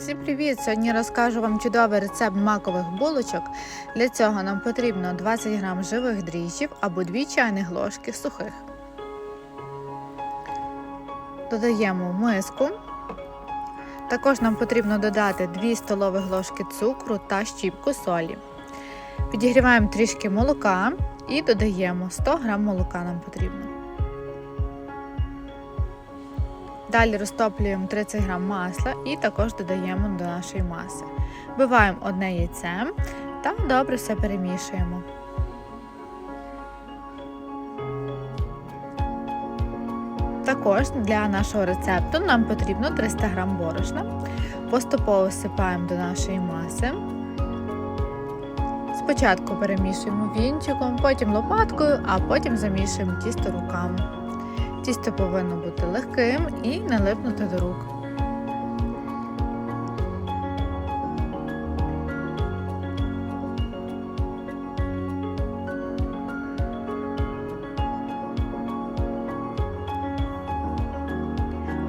Всім привіт! Сьогодні розкажу вам чудовий рецепт макових булочок. Для цього нам потрібно 20 г живих дріжджів або 2 чайних ложки сухих. Додаємо миску. Також нам потрібно додати 2 столових ложки цукру та щіпку солі. Підігріваємо трішки молока і додаємо 100 г молока нам потрібно. Далі розтоплюємо 30 г масла і також додаємо до нашої маси. Вбиваємо одне яйце та добре все перемішуємо. Також для нашого рецепту нам потрібно 300 г борошна. Поступово всипаємо до нашої маси. Спочатку перемішуємо вінчиком, потім лопаткою, а потім замішуємо тісто руками. Тісто повинно бути легким і не липнути до рук.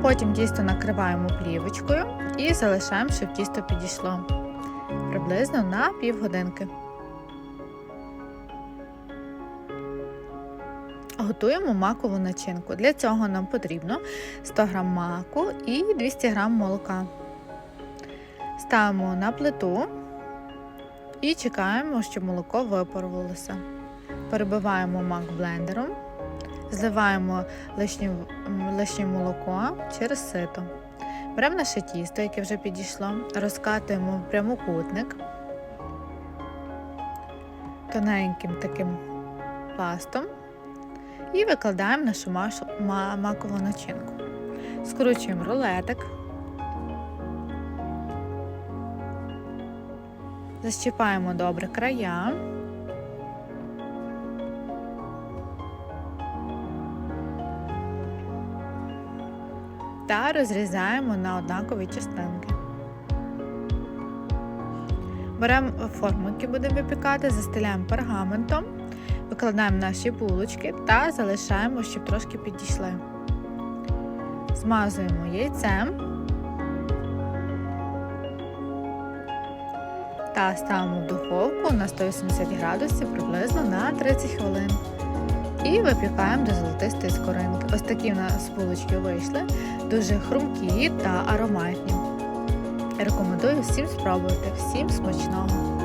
Потім тісто накриваємо плівочкою і залишаємо, щоб тісто підійшло приблизно на півгодинки. Готуємо макову начинку. Для цього нам потрібно 100 г маку і 200 г молока. Ставимо на плиту і чекаємо, щоб молоко випарувалося. Перебиваємо мак блендером, зливаємо лишнє, лишнє молоко через сито. Беремо наше тісто, яке вже підійшло, розкатуємо в прямокутник тоненьким таким пластом і викладаємо нашу макову начинку. Скручуємо рулетик, защіпаємо добре края. Та розрізаємо на однакові частинки. Беремо форму, яку будемо випікати, застеляємо пергаментом. Викладаємо наші булочки та залишаємо, щоб трошки підійшли. Змазуємо яйцем та ставимо в духовку на 180 градусів приблизно на 30 хвилин. І випікаємо до золотистої скоринки. Ось такі в нас булочки вийшли, дуже хрумкі та ароматні. Рекомендую всім спробувати, всім смачного!